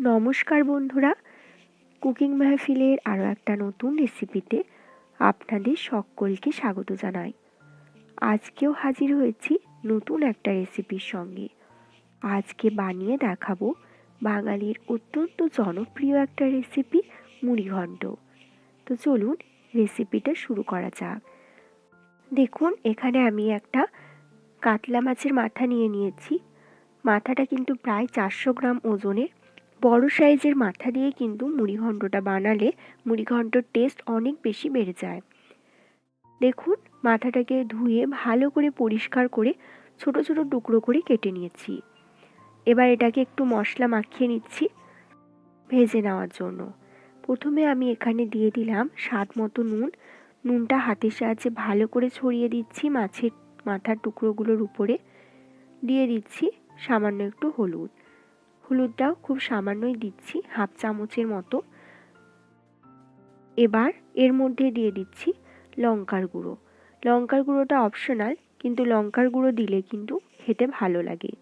নমস্কার বন্ধুরা। কুকিং মাহফিলের আরও একটা নতুন রেসিপিতে আপনাদের সকলকে স্বাগত জানাই। আজকেও হাজির হয়েছি নতুন একটা রেসিপির সঙ্গে। আজকে বানিয়ে দেখাবো বাঙালির অত্যন্ত জনপ্রিয় একটা রেসিপি মুড়িঘণ্ট তো চলুন রেসিপিটা শুরু করা যাক। দেখুন, এখানে আমি একটা কাতলা মাছের মাথা নিয়ে নিয়েছি। মাথাটা কিন্তু প্রায় চারশো গ্রাম ওজনের বড় সাইজের মাথা দিয়ে কিন্তু মুড়িঘণ্টটা বানালে মুড়িঘণ্টর টেস্ট অনেক বেশি বেড়ে যায়। দেখুন, মাথাটাকে ধুয়ে ভালো করে পরিষ্কার করে ছোট ছোট টুকরো করে কেটে নিয়েছি। এবার এটাকে একটু মশলা মাখিয়ে নিচ্ছি ভেজে নেওয়ার জন্য। প্রথমে আমি এখানে দিয়ে দিলাম স্বাদ মতো নুন। নুনটা হাতের সাহায্যে ভালো করে ছড়িয়ে দিচ্ছি মাছের মাথার টুকরোগুলোর উপরে। দিয়ে দিচ্ছি সামান্য একটু হলুদ। হলুদটাও খুব সামান্যই দিচ্ছি, হাফ চামচের মতো। এবার এর মধ্যে দিয়ে দিচ্ছি লঙ্কার গুঁড়ো। লঙ্কার গুঁড়োটা অপশনাল কিন্তু লঙ্কার গুঁড়ো দিলে কিন্তু খেতে ভালো লাগে।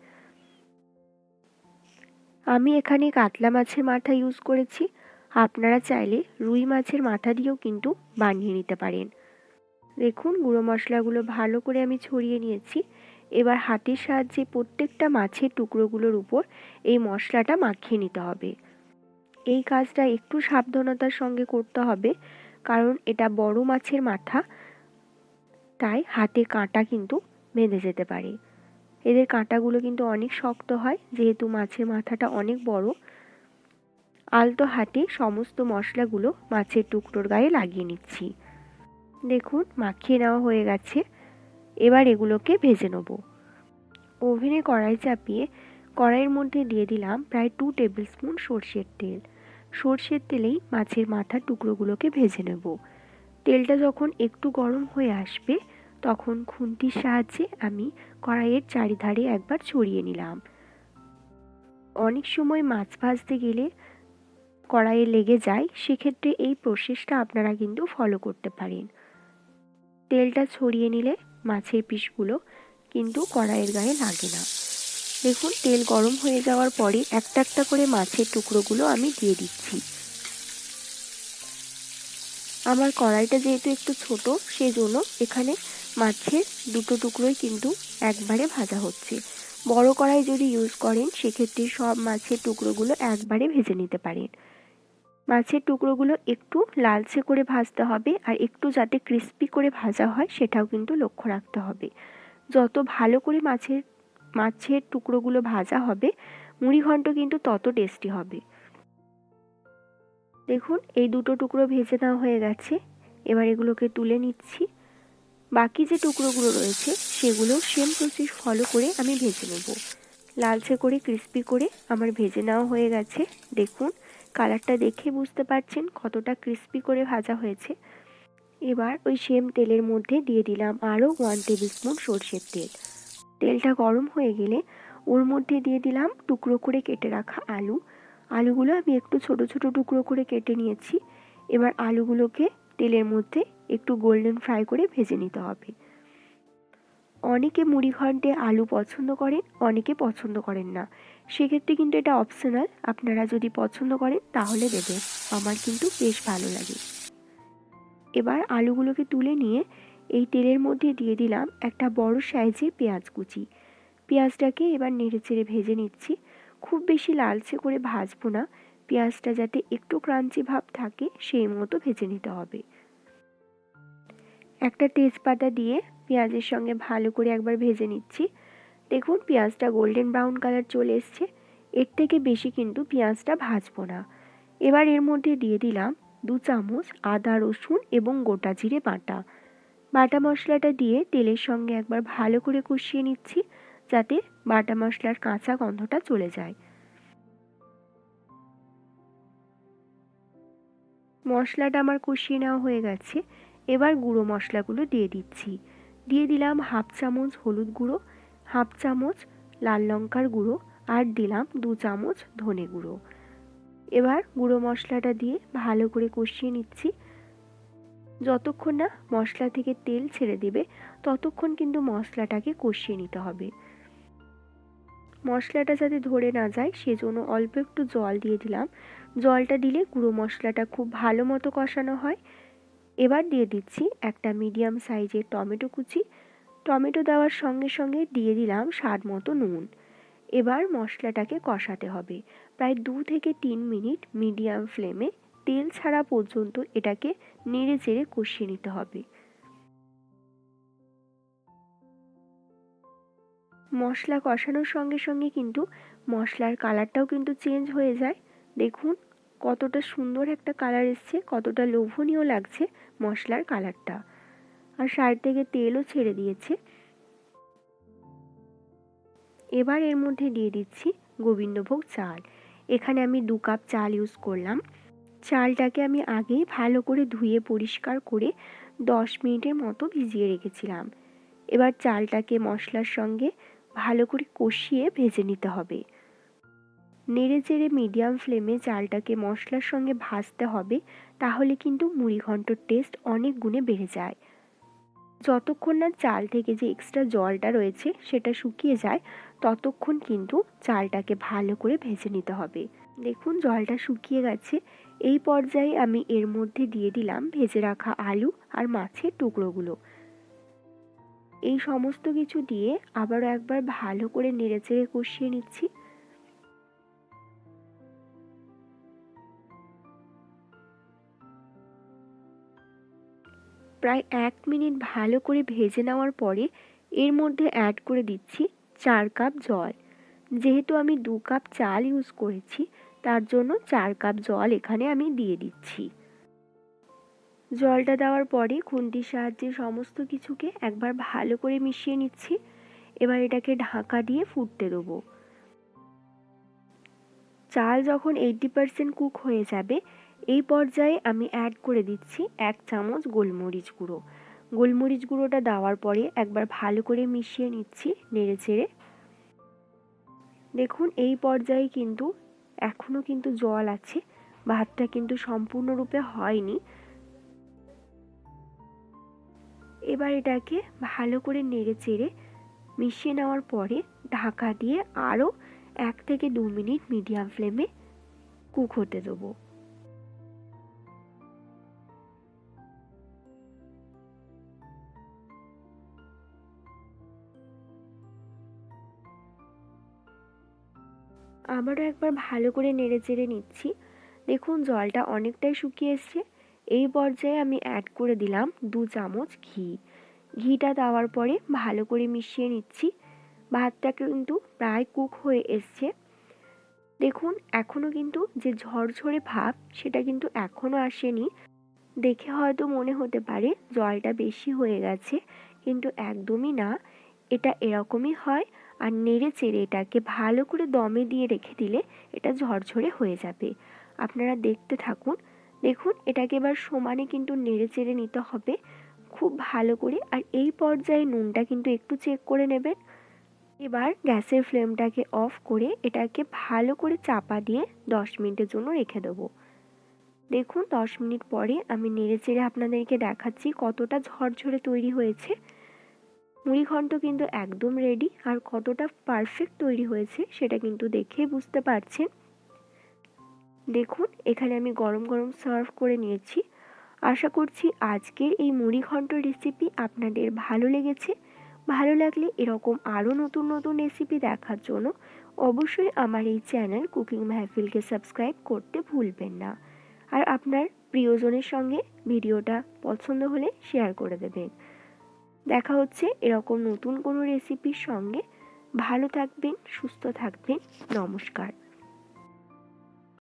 আমি এখানে কাতলা মাছের মাথা ইউজ করেছি। আপনারা চাইলে রুই মাছের মাথা দিয়েও কিন্তু বানিয়ে নিতে পারেন। দেখুন, গুঁড়ো মশলাগুলো ভালো করে আমি ছড়িয়ে নিয়েছি। এবার হাতের সাহায্যে প্রত্যেকটা মাছের টুকরোগুলোর উপর এই মশলাটা মাখিয়ে নিতে হবে। এই কাজটা একটু সাবধানতার সঙ্গে করতে হবে, কারণ এটা বড় মাছের মাথা, তাই হাতে কাঁটা কিন্তু বেঁধে যেতে পারে। এদের কাঁটাগুলো কিন্তু অনেক শক্ত হয়, যেহেতু মাছের মাথাটা অনেক বড়। আলতো হাতে সমস্ত মশলাগুলো মাছের টুকরোর গায়ে লাগিয়ে নিচ্ছি। দেখুন, মাখিয়ে নেওয়া হয়ে গেছে। এবার এগুলোকে ভেজে নেব। ওভেনে কড়াই চাপিয়ে কড়াইয়ের মধ্যে দিয়ে দিলাম প্রায় টু টেবিল স্পুন সর্ষের তেল। সর্ষের তেলেই মাছের মাথার টুকরোগুলোকে ভেজে নেব। তেলটা যখন একটু গরম হয়ে আসবে, তখন খুন্তির সাহায্যে আমি কড়াইয়ের চারিধারে একবার ছড়িয়ে নিলাম। অনেক সময় মাছ ভাজতে গেলে কড়াইয়ে লেগে যায়, সেক্ষেত্রে এই প্রসেসটা আপনারা কিন্তু ফলো করতে পারেন। তেলটা ছড়িয়ে নিলে মাছের পিসগুলো কিন্তু কড়াইয়ের গায়ে লাগে না। দেখুন, তেল গরম হয়ে যাওয়ার পরে একটা একটা করে মাছের টুকরোগুলো আমি দিয়ে দিচ্ছি। আমার কড়াইটা যেহেতু একটু ছোট সেই জন্য এখানে মাছের দুটো টুকরোই কিন্তু একবারে ভাজা হচ্ছে। বড় কড়াই যদি ইউজ করেন, সেক্ষেত্রে সব মাছের টুকরোগুলো একবারে ভেজে নিতে পারেন। মাছের টুকরোগুলো একটু লালচে করে ভাজতে হবে আর একটু যাতে ক্রিস্পি করে ভাজা হয় সেটাও কিন্তু লক্ষ্য রাখতে হবে। যত ভালো করে মাছের মাছের টুকরোগুলো ভাজা হবে মুড়িঘণ্ট কিন্তু তত টেস্টি হবে। দেখুন, এই দুটো টুকরো ভেজে নেওয়া হয়ে গেছে। এবার এগুলোকে তুলে নিচ্ছি। বাকি যে টুকরোগুলো রয়েছে, সেগুলো সেম প্রসেস ফলো করে আমি ভেজে নেব। লালচে করে ক্রিস্পি করে আমার ভেজে নেওয়া হয়ে গেছে। দেখুন কালারটা দেখে বুঝতে পারছেন কতটা ক্রিস্পি করে ভাজা হয়েছে। এবার ওই সেম তেলের মধ্যে দিয়ে দিলাম আরও ওয়ান টেবিল স্পুন সর্ষের তেল। তেলটা গরম হয়ে গেলে ওর মধ্যে দিয়ে দিলাম টুকরো করে কেটে রাখা আলু। আলুগুলো আমি একটু ছোট ছোট টুকরো করে কেটে নিয়েছি। এবার আলুগুলোকে তেলের মধ্যে একটু গোল্ডেন ফ্রাই করে ভেজে নিতে হবে। অনেকে মুড়ি ঘন্টে আলু পছন্দ করেন, অনেকে পছন্দ করেন না। সেক্ষেত্রে কিন্তু এটা অপশনাল আপনারা যদি পছন্দ করেন, তাহলে দেবেন। আমার কিন্তু বেশ ভালো লাগে। এবার আলুগুলোকে তুলে নিয়ে এই তেলের মধ্যে দিয়ে দিলাম একটা বড় সাইজে পেঁয়াজ কুচি। পেঁয়াজটাকে এবার নেড়ে চেড়ে ভেজে নিচ্ছি। খুব বেশি লালচে করে ভাজবো না। পেঁয়াজটা যাতে একটু ক্রাঞ্চি ভাব থাকে, সেই মতো ভেজে নিতে হবে। একটা তেজপাতা দিয়ে পেঁয়াজের সঙ্গে ভালো করে একবার ভেজে নিচ্ছি। দেখুন, পেঁয়াজটা গোল্ডেন ব্রাউন কালার চলে এসছে। এর থেকে বেশি কিন্তু পেঁয়াজটা ভাজবো না। এবার এর মধ্যে দিয়ে দিলাম দু চামচ আদা, রসুন এবং গোটা জিরে বাটা। বাটা মশলাটা দিয়ে তেলের সঙ্গে একবার ভালো করে কষিয়ে নিচ্ছি, যাতে বাটা মশলার কাঁচা গন্ধটা চলে যায়। মশলাটা আমার কষিয়ে নেওয়া হয়ে গেছে। এবার গুঁড়ো মশলাগুলো দিয়ে দিচ্ছি। দিয়ে দিলাম হাফ চামচ হলুদ গুঁড়ো হাফ চামচ লাল লঙ্কার গুঁড়ো আর দিলাম দু চামচ ধনে গুঁড়ো। এবার গুঁড়ো মশলাটা দিয়ে ভালো করে কষিয়ে নিচ্ছি। যতক্ষণ না মশলা থেকে তেল ছেড়ে দেবে, ততক্ষণ কিন্তু মশলাটাকে কষিয়ে নিতে হবে। মশলাটা যাতে ধরে না যায়, সেজন্য অল্প একটু জল দিয়ে দিলাম। জলটা দিলে গুঁড়ো মশলাটা খুব ভালো মতো কষানো হয়। এবার দিয়ে দিচ্ছি একটা মিডিয়াম সাইজের টমেটো কুচি। টমেটো দেওয়ার সঙ্গে সঙ্গে দিয়ে দিলাম স্বাদ মতো নুন। এবার মশলাটাকে কষাতে হবে। প্রায় দু থেকে তিন মিনিট মিডিয়াম ফ্লেমে তেল ছাড়া পর্যন্ত এটাকে নেড়ে চেড়ে কষিয়ে নিতে হবে। মশলা কষানোর সঙ্গে সঙ্গে কিন্তু মশলার কালারটাও কিন্তু চেঞ্জ হয়ে যায়। দেখুন, কতটা সুন্দর একটা কালার এসছে, কতটা লোভনীয় লাগছে মশলার কালারটা। আর সাইড থেকে তেলও ছেড়ে দিয়েছে। এবার এর মধ্যে দিয়ে দিচ্ছি গোবিন্দভোগ চাল। এখানে আমি দু কাপ চাল ইউজ করলাম। চালটাকে আমি আগেই ভালো করে ধুয়ে পরিষ্কার করে দশ মিনিটের মতো ভিজিয়ে রেখেছিলাম। এবার চালটাকে মশলার সঙ্গে ভালো করে কষিয়ে ভেজে নিতে হবে। নেড়ে চেড়ে মিডিয়াম ফ্লেমে চালটাকে মশলার সঙ্গে ভাজতে হবে, তাহলে কিন্তু মুড়ি ঘন্টর টেস্ট অনেক গুণে বেড়ে যায়। যতক্ষণ না চাল থেকে যে এক্সট্রা জলটা রয়েছে সেটা শুকিয়ে যায়, ততক্ষণ কিন্তু চালটাকে ভালো করে ভেজে নিতে হবে। দেখুন, জলটা শুকিয়ে গেছে। এই পর্যায়ে আমি এর মধ্যে দিয়ে দিলাম ভেজে রাখা আলু আর মাছের টুকরোগুলো। এই সমস্ত কিছু দিয়ে আবারও একবার ভালো করে নেড়েচেড়ে কষিয়ে নিচ্ছি। প্রায় এক মিনিট ভালো করে ভেজে নেওয়ার পরে এর মধ্যে অ্যাড করে দিচ্ছি চার কাপ জল। যেহেতু আমি দু কাপ চাল ইউজ করেছি, তার জন্য চার কাপ জল এখানে আমি দিয়ে দিচ্ছি। জলটা দেওয়ার পরে খুন্তির সাহায্যে সমস্ত কিছুকে একবার ভালো করে মিশিয়ে নিচ্ছি। এবার এটাকে ঢাকা দিয়ে ফুটতে দেবো। চাল যখন এইটটি পারসেন্ট কুক হয়ে যাবে এই পর্যায়ে আমি অ্যাড করে দিচ্ছি এক চামচ গোলমরিচ গুঁড়ো। গোলমরিচ গুঁড়োটা দেওয়ার পরে একবার ভালো করে মিশিয়ে নিচ্ছি নেড়ে চেড়ে। দেখুন, এই পর্যায়ে কিন্তু এখনও কিন্তু জল আছে, ভাতটা কিন্তু সম্পূর্ণরূপে হয়নি। এবার এটাকে ভালো করে নেড়ে চেড়ে মিশিয়ে নেওয়ার পরে ঢাকা দিয়ে আরও এক থেকে দু মিনিট মিডিয়াম ফ্লেমে কুক হতে দেবো। আবারও একবার ভালো করে নেড়ে চেড়ে নিচ্ছি। দেখুন, জলটা অনেকটাই শুকিয়ে এসছে। এই পর্যায়ে আমি অ্যাড করে দিলাম দু চামচ ঘি। ঘিটা দেওয়ার পরে ভালো করে মিশিয়ে নিচ্ছি। ভাতটা কিন্তু প্রায় কুক হয়ে এসছে। দেখুন, এখনও কিন্তু যে ঝরঝরে ভাব, সেটা কিন্তু এখনও আসেনি। দেখে হয়তো মনে হতে পারে জলটা বেশি হয়ে গেছে, কিন্তু একদমই না। এটা এরকমই হয়। আর নেড়ে চেড়ে এটাকে ভালো করে দমে দিয়ে রেখে দিলে এটা ঝরঝরে হয়ে যাবে। আপনারা দেখতে থাকুন। দেখুন, এটাকে এবার সমানে কিন্তু নেড়ে চেড়ে নিতে হবে। খুব ভালো করে। আর এই পর্যায়ে নুনটা কিন্তু একটু চেক করে নেবেন। এবার গ্যাসের ফ্লেমটাকে অফ করে এটাকে ভালো করে চাপা দিয়ে দশ মিনিটের জন্য রেখে দেবো। দেখুন, দশ মিনিট পরে আমি নেড়ে চেড়ে আপনাদেরকে দেখাচ্ছি কতটা ঝরঝরে তৈরি হয়েছে। মুড়িঘণ্ট কিন্তু একদম রেডি আর কতটা পারফেক্ট তৈরি হয়েছে সেটা কিন্তু দেখে বুঝতে পারছেন। দেখুন, এখানে আমি গরম গরম সার্ভ করে নিয়েছি। আশা করছি আজকের এই মুড়িঘণ্ট রেসিপি আপনাদের ভালো লেগেছে। ভালো লাগলে এরকম আরও নতুন নতুন রেসিপি দেখার জন্য অবশ্যই আমার এই চ্যানেল কুকিং মাহফিলকে সাবস্ক্রাইব করতে ভুলবেন না। আর আপনার প্রিয়জনের সঙ্গে ভিডিওটা পছন্দ হলে শেয়ার করে দেবেন। দেখা হচ্ছে এরকম নতুন কোনো রেসিপির সঙ্গে। ভালো থাকবেন সুস্থ থাকবেন। নমস্কার।